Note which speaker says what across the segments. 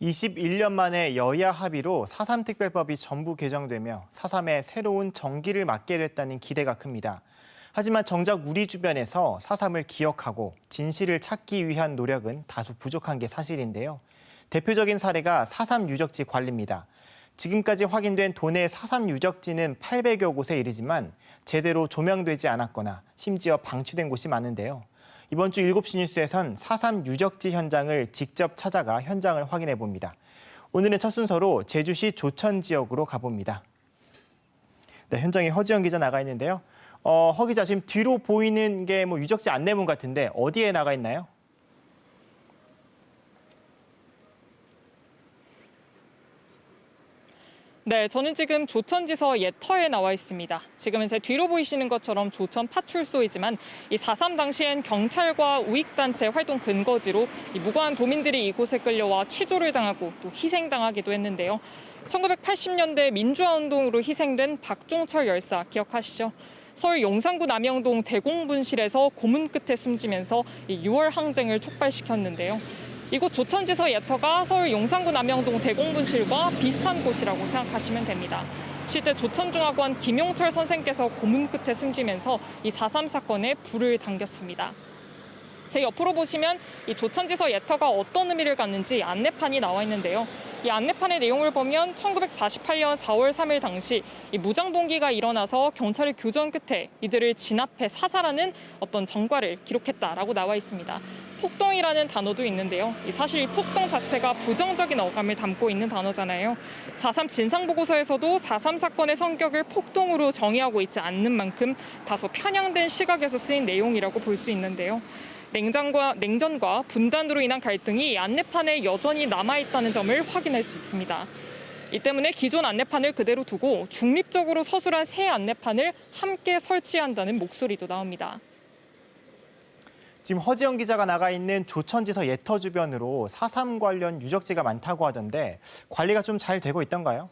Speaker 1: 21년 만에 여야 합의로 4.3 특별법이 전부 개정되며 4.3의 새로운 정기를 맞게 됐다는 기대가 큽니다. 하지만 정작 우리 주변에서 4.3을 기억하고 진실을 찾기 위한 노력은 다소 부족한 게 사실인데요. 대표적인 사례가 4.3 유적지 관리입니다. 지금까지 확인된 도내 4.3 유적지는 800여 곳에 이르지만 제대로 조명되지 않았거나 심지어 방치된 곳이 많은데요. 이번 주 7시 뉴스에선 4.3 유적지 현장을 직접 찾아가 현장을 확인해 봅니다. 오늘의 첫 순서로 제주시 조천 지역으로 가봅니다. 네, 현장에 허지영 기자 나가 있는데요. 어, 허 기자 지금 뒤로 보이는 게 뭐 유적지 안내문 같은데 어디에 나가 있나요?
Speaker 2: 네, 저는 지금 조천지서 옛터에 나와 있습니다. 지금은 제 뒤로 보이시는 것처럼 조천 파출소이지만 이 4.3 당시엔 경찰과 우익단체 활동 근거지로 이 무고한 도민들이 이곳에 끌려와 취조를 당하고 또 희생당하기도 했는데요. 1980년대 민주화운동으로 희생된 박종철 열사 기억하시죠? 서울 용산구 남영동 대공분실에서 고문 끝에 숨지면서 이 6월 항쟁을 촉발시켰는데요. 이곳 조천지서 예터가 서울 용산구 남영동 대공분실과 비슷한 곳이라고 생각하시면 됩니다. 실제 조천중학원 김용철 선생께서 고문 끝에 숨지면서 이 4.3 사건에 불을 당겼습니다. 제 옆으로 보시면 이 조천지서 예터가 어떤 의미를 갖는지 안내판이 나와 있는데요. 이 안내판의 내용을 보면 1948년 4월 3일 당시 이 무장봉기가 일어나서 경찰의 교전 끝에 이들을 진압해 사살하는 어떤 전과를 기록했다라고 나와 있습니다. 폭동이라는 단어도 있는데요. 이 사실 이 폭동 자체가 부정적인 어감을 담고 있는 단어잖아요. 4.3 진상보고서에서도 4.3 사건의 성격을 폭동으로 정의하고 있지 않는 만큼 다소 편향된 시각에서 쓰인 내용이라고 볼 수 있는데요. 냉전과, 냉전과 분단으로 인한 갈등이 이 안내판에 여전히 남아있다는 점을 확인할 수 있습니다. 이 때문에 기존 안내판을 그대로 두고 중립적으로 서술한 새 안내판을 함께 설치한다는 목소리도 나옵니다.
Speaker 1: 지금 허지영 기자가 나가 있는 조천지서 예터 주변으로 4.3 관련 유적지가 많다고 하던데 관리가 좀 잘 되고 있던가요?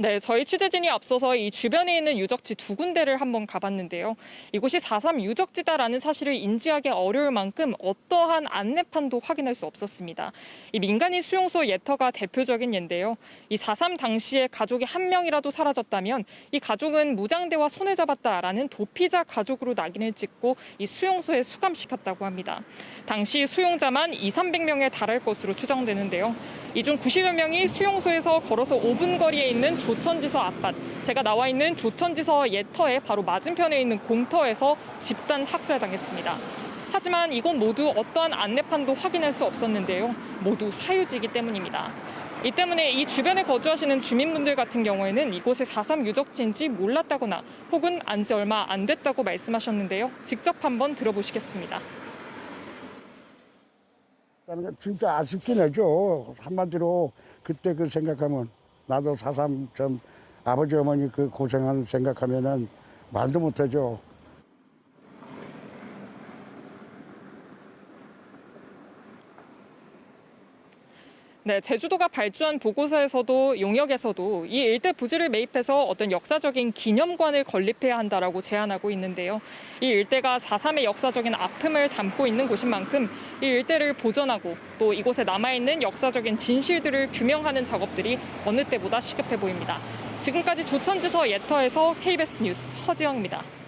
Speaker 2: 네, 저희 취재진이 앞서서 이 주변에 있는 유적지 두 군데를 한번 가봤는데요. 이곳이 4.3 유적지다라는 사실을 인지하기 어려울 만큼 어떠한 안내판도 확인할 수 없었습니다. 이 민간인 수용소 예터가 대표적인 예인데요. 이 4.3 당시에 가족이 한 명이라도 사라졌다면 이 가족은 무장대와 손을 잡았다라는 도피자 가족으로 낙인을 찍고 이 수용소에 수감시켰다고 합니다. 당시 수용자만 2, 300명에 달할 것으로 추정되는데요. 이 중 90여 명이 수용소에서 걸어서 5분 거리에 있는 조천지서 앞밭, 제가 나와 있는 조천지서 예터의 바로 맞은편에 있는 공터에서 집단 학살당했습니다. 하지만 이곳 모두 어떠한 안내판도 확인할 수 없었는데요. 모두 사유지이기 때문입니다. 이 때문에 이 주변에 거주하시는 주민분들 같은 경우에는 이곳이 4.3 유적지인지 몰랐다거나 혹은 안 지 얼마 안 됐다고 말씀하셨는데요. 직접 한번 들어보시겠습니다.
Speaker 3: 진짜 아쉽긴 하죠. 한마디로 그때 그 생각하면 나도 사삼 좀 아버지 어머니 그 고생한 생각하면은 말도 못하죠.
Speaker 2: 네, 제주도가 발주한 보고서에서도 용역에서도 이 일대 부지를 매입해서 어떤 역사적인 기념관을 건립해야 한다라고 제안하고 있는데요. 이 일대가 4.3의 역사적인 아픔을 담고 있는 곳인 만큼 이 일대를 보존하고 또 이곳에 남아있는 역사적인 진실들을 규명하는 작업들이 어느 때보다 시급해 보입니다. 지금까지 조천지서 예터에서 KBS 뉴스 허지영입니다.